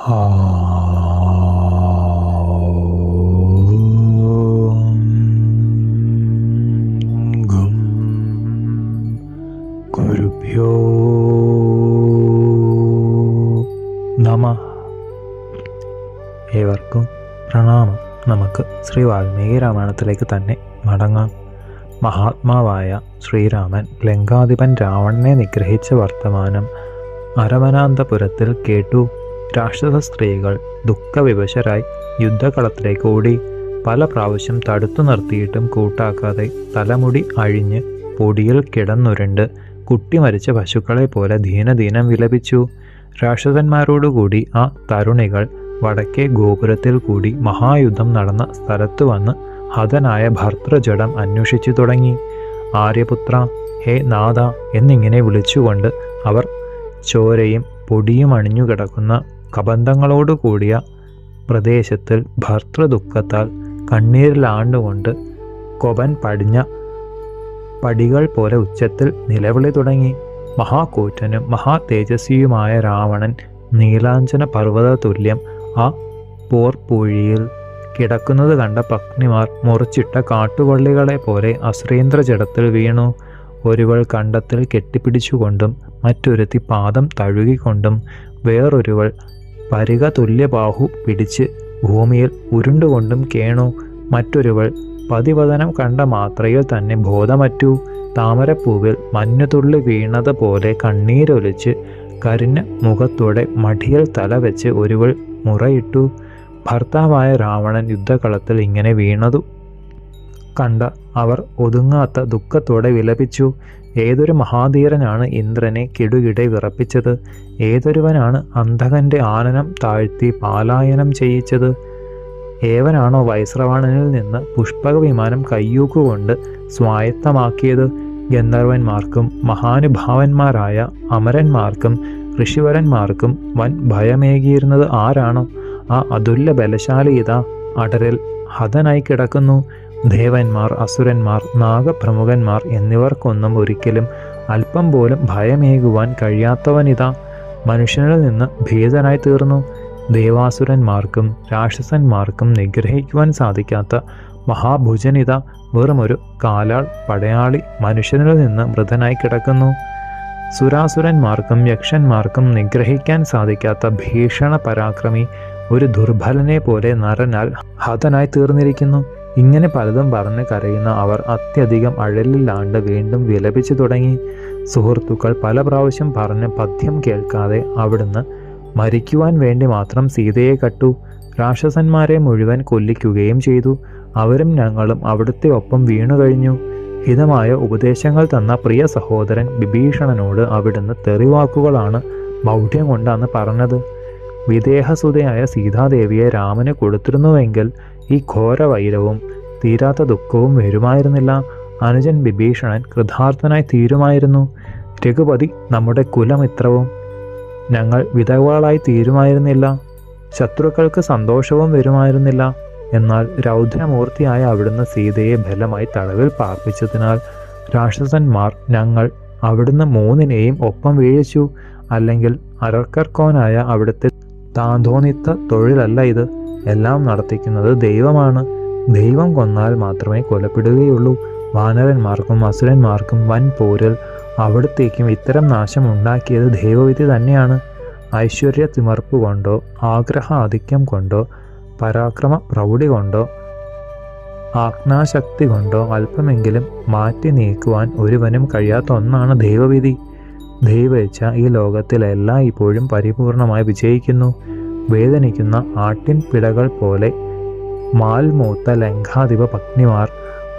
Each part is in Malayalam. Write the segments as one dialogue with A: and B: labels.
A: ഗും ഏവർക്കും പ്രണാമം. നമുക്ക് ശ്രീ വാൽമീകി രാമായണത്തിലേക്ക് തന്നെ മടങ്ങാം. മഹാത്മാവായ ശ്രീരാമൻ ലങ്കാധിപൻ രാവണനെ നിഗ്രഹിച്ച വർത്തമാനം അരവനാന്തപുരത്തിൽ കേട്ടു. രാക്ഷസ സ്ത്രീകൾ ദുഃഖവിവശരായി യുദ്ധകളത്തിലേക്ക് ഓടി പല പ്രാവശ്യം തടുത്തു നിർത്തിയിട്ടും കൂട്ടാക്കാതെ തലമുടി അഴിഞ്ഞ് പൊടിയിൽ കിടന്നുരുണ്ട്. കുട്ടി മരിച്ച പശുക്കളെ പോലെ ദീനദീനം വിലപിച്ചു. രാക്ഷസന്മാരോടുകൂടി ആ തരുണികൾ വടക്കേ ഗോപുരത്തിൽ കൂടി മഹായുദ്ധം നടന്ന സ്ഥലത്ത് വന്ന് ഹതനായ ഭർത്തൃജടം അന്വേഷിച്ചു തുടങ്ങി. ആര്യപുത്ര ഹേ നാഥ എന്നിങ്ങനെ വിളിച്ചുകൊണ്ട് അവർ ചോരയും പൊടിയും അണിഞ്ഞു കിടക്കുന്ന കബന്ധങ്ങളോടു കൂടിയ പ്രദേശത്തിൽ ഭർത്തൃദുഃഖത്താൽ കണ്ണീരിലാണ്ടുകൊണ്ട് കൊബൻ പടിഞ്ഞ പടികൾ പോലെ ഉച്ചത്തിൽ നിലവിളി തുടങ്ങി. മഹാകൂറ്റനും മഹാ തേജസ്വിയുമായ രാവണൻ നീലാഞ്ചന പർവത തുല്യം ആ പോർപ്പൂഴിയിൽ കിടക്കുന്നത് കണ്ട പത്നിമാർ മുറിച്ചിട്ട കാട്ടുവള്ളികളെ പോലെ അശ്രീന്ദ്ര ജടത്തിൽ വീണു. ഒരുവൾ കണ്ടത്തിൽ കെട്ടിപ്പിടിച്ചുകൊണ്ടും മറ്റൊരുത്തി പാദം തഴുകിക്കൊണ്ടും വേറൊരുവൾ പരിക തുല്യബാഹു പിടിച്ച് ഭൂമിയിൽ ഉരുണ്ടുകൊണ്ടും കേണു. മറ്റൊരുവൾ പതിവദനം കണ്ട മാത്രയിൽ തന്നെ ബോധമറ്റു. താമരപ്പൂവിൽ മഞ്ഞുതുള്ളി വീണത് പോലെ കണ്ണീരൊലിച്ച് കരിഞ്ഞ മുഖത്തോടെ മടിയിൽ തല വെച്ച് ഒരുവൾ മുറയിട്ടു. ഭർത്താവായ രാവണൻ യുദ്ധകളത്തിൽ ഇങ്ങനെ വീണതു കണ്ട അവർ ഒതുങ്ങാത്ത ദുഃഖത്തോടെ വിലപിച്ചു. ഏതൊരു മഹാധീരനാണ് ഇന്ദ്രനെ കിടുകിടെ വിറപ്പിച്ചത്? ഏതൊരുവനാണ് അന്ധകന്റെ ആനനം താഴ്ത്തി പാലായനം ചെയ്യിച്ചത്? ഏവനാണോ വൈശ്രവണനിൽ നിന്ന് പുഷ്പക വിമാനം കയ്യൂക്കുകൊണ്ട് സ്വായത്തമാക്കിയത്? ഗന്ധർവന്മാർക്കും മഹാനുഭാവന്മാരായ അമരന്മാർക്കും ഋഷിവരന്മാർക്കും വൻ ഭയമേകിയിരുന്നത് ആരാണോ? ആ അതുല്യ ബലശാലി ഇതാ അടരിൽ ഹതനായി കിടക്കുന്നു. ദേവന്മാർ അസുരന്മാർ നാഗപ്രമുഖന്മാർ എന്നിവർക്കൊന്നും ഒരിക്കലും അല്പം പോലും ഭയമേകുവാൻ കഴിയാത്തവനിതാ. മനുഷ്യനിൽ നിന്ന് ഭേദനായി തീർന്നു ദേവാസുരന്മാർക്കും രാക്ഷസന്മാർക്കും നിഗ്രഹിക്കുവാൻ സാധിക്കാത്ത മഹാഭുജനിത വെറുമൊരു കാലാൾ പടയാളി മനുഷ്യനിൽ നിന്ന് മൃതനായി കിടക്കുന്നു. സുരാസുരന്മാർക്കും യക്ഷന്മാർക്കും നിഗ്രഹിക്കാൻ സാധിക്കാത്ത ഭീഷണ പരാക്രമി ഒരു ദുർബലനെ പോലെ നരനാൽ ഹതനായി തീർന്നിരിക്കുന്നു ഇങ്ങനെ പലതും പറഞ്ഞ് കരയുന്ന അവർ അത്യധികം അഴലില്ലാണ്ട് വീണ്ടും വിലപിച്ചു തുടങ്ങി. സുഹൃത്തുക്കൾ പല പ്രാവശ്യം പറഞ്ഞ് പദ്യം കേൾക്കാതെ അവിടുന്ന് മരിക്കുവാൻ വേണ്ടി മാത്രം സീതയെ കട്ടു. രാക്ഷസന്മാരെ മുഴുവൻ കൊല്ലിക്കുകയും ചെയ്തു. അവരും ഞങ്ങളും അവിടുത്തെ ഒപ്പം വീണു കഴിഞ്ഞു. ഹിതമായ ഉപദേശങ്ങൾ തന്ന പ്രിയ സഹോദരൻ വിഭീഷണനോട് അവിടുന്ന് തെറിവാക്കുകളാണ് മൗഢ്യം കൊണ്ടാണ് പറഞ്ഞത്. വിദേഹസുതയായ സീതാദേവിയെ രാമന് കൊടുത്തിരുന്നുവെങ്കിൽ ഈ ഘോരവൈരവും തീരാത്ത ദുഃഖവും വരുമായിരുന്നില്ല. അനുജൻ വിഭീഷണൻ കൃതാർത്ഥനായി തീരുമായിരുന്നു. രഘുപതി നമ്മുടെ കുലമിത്രവും ഞങ്ങൾ വിധവകളായി തീരുമായിരുന്നില്ല. ശത്രുക്കൾക്ക് സന്തോഷവും വരുമായിരുന്നില്ല. എന്നാൽ രൗദ്രമൂർത്തിയായ അവിടുന്ന് സീതയെ ബലമായി തടവിൽ പാർപ്പിച്ചതിനാൽ രാക്ഷസന്മാർ ഞങ്ങൾ അവിടുന്ന് മൂന്നിനെയും ഒപ്പം വീഴിച്ചു. അല്ലെങ്കിൽ അരക്കർക്കോനായ അവിടുത്തെ താന്തോന്നിത്ത തൊഴിലല്ല ഇത്. എല്ലാം നടത്തിക്കുന്നത് ദൈവമാണ്. ദൈവം കൊന്നാൽ മാത്രമേ കൊലപ്പെടുകയുള്ളൂ. വാനരന്മാർക്കും അസുരന്മാർക്കും വൻ പോരൽ. അവിടത്തേക്കും ഇത്തരം നാശം ഉണ്ടാക്കിയത് ദൈവവിധി തന്നെയാണ്. ഐശ്വര്യ തിമർപ്പ് കൊണ്ടോ ആഗ്രഹ ആധിക്യം കൊണ്ടോ പരാക്രമ പ്രൗഢി കൊണ്ടോ ആജ്ഞാശക്തി കൊണ്ടോ അല്പമെങ്കിലും മാറ്റി നീക്കുവാൻ ഒരുവനും കഴിയാത്ത ഒന്നാണ് ദൈവവിധി. ദൈവേച്ഛ ഈ ലോകത്തിലെല്ലാം ഇപ്പോഴും പരിപൂർണമായി വിജയിക്കുന്നു. വേദനിക്കുന്ന ആട്ടിൻ പിടകൾ പോലെ മാൽമൂത്ത ലങ്കാധിപ പത്നിമാർ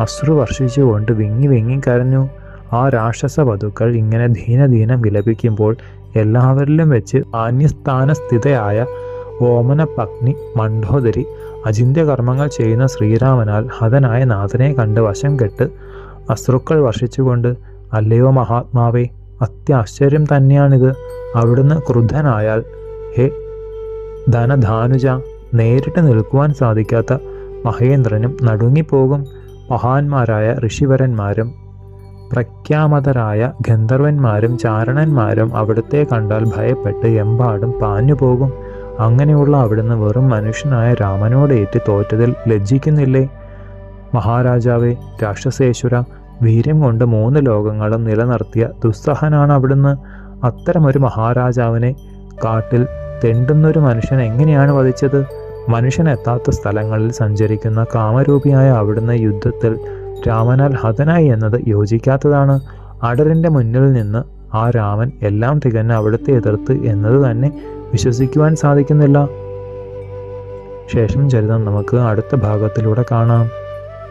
A: അശ്രു വർഷിച്ചുകൊണ്ട് വിങ്ങി വിങ്ങി കരഞ്ഞു. ആ രാക്ഷസ വധുക്കൾ ഇങ്ങനെ ദീനദീനം വിലപിക്കുമ്പോൾ എല്ലാവരിലും വെച്ച് അന്യസ്ഥാനസ്ഥിതയായ ഓമന പത്നി മണ്ഡോദരി അചിന്ത്യകർമ്മങ്ങൾ ചെയ്യുന്ന ശ്രീരാമനാൽ ഹതനായ നാഥനെ കണ്ട് വശം കെട്ട് അശ്രുക്കൾ വർഷിച്ചുകൊണ്ട് അല്ലയോ മഹാത്മാവേ അത്യാശ്ചര്യം തന്നെയാണിത്. അവിടുന്ന് ക്രുദ്ധനായാൽ ഹേ ധനധാനുജ നേരിട്ട് നിൽക്കുവാൻ സാധിക്കാത്ത മഹേന്ദ്രനും നടുങ്ങിപ്പോകും മഹാന്മാരായ ഋഷിവരന്മാരും പ്രഖ്യാമതരായ ഗന്ധർവന്മാരും ചാരണന്മാരും അവിടുത്തെ കണ്ടാൽ ഭയപ്പെട്ട് എമ്പാടും പാഞ്ഞുപോകും. അങ്ങനെയുള്ള അവിടുന്ന് വെറും മനുഷ്യനായ രാമനോട് ഏറ്റ് തോറ്റതിൽ ലജ്ജിക്കുന്നില്ലേ? മഹാരാജാവേ രാക്ഷസേശ്വര വീര്യം കൊണ്ട് മൂന്ന് ലോകങ്ങളും നിലനിർത്തിയ ദുസ്സഹനാണ് അവിടുന്ന്. അത്തരമൊരു മഹാരാജാവിനെ കാട്ടിൽ തെണ്ടുന്നൊരു മനുഷ്യൻ എങ്ങനെയാണ് വധിച്ചത്? മനുഷ്യൻ എത്താത്ത സ്ഥലങ്ങളിൽ സഞ്ചരിക്കുന്ന കാമരൂപിയായ അവിടുന്ന് യുദ്ധത്തിൽ രാമനാൽ ഹതനായി എന്നത് യോജിക്കാത്തതാണ്. അടറിന്റെ മുന്നിൽ നിന്ന് ആ രാമൻ എല്ലാം തികഞ്ഞ അവിടുത്തെ എതിർത്ത് എന്നത് തന്നെ വിശ്വസിക്കുവാൻ സാധിക്കുന്നില്ല. ശേഷം ചരിതം നമുക്ക് അടുത്ത ഭാഗത്തിലൂടെ കാണാം.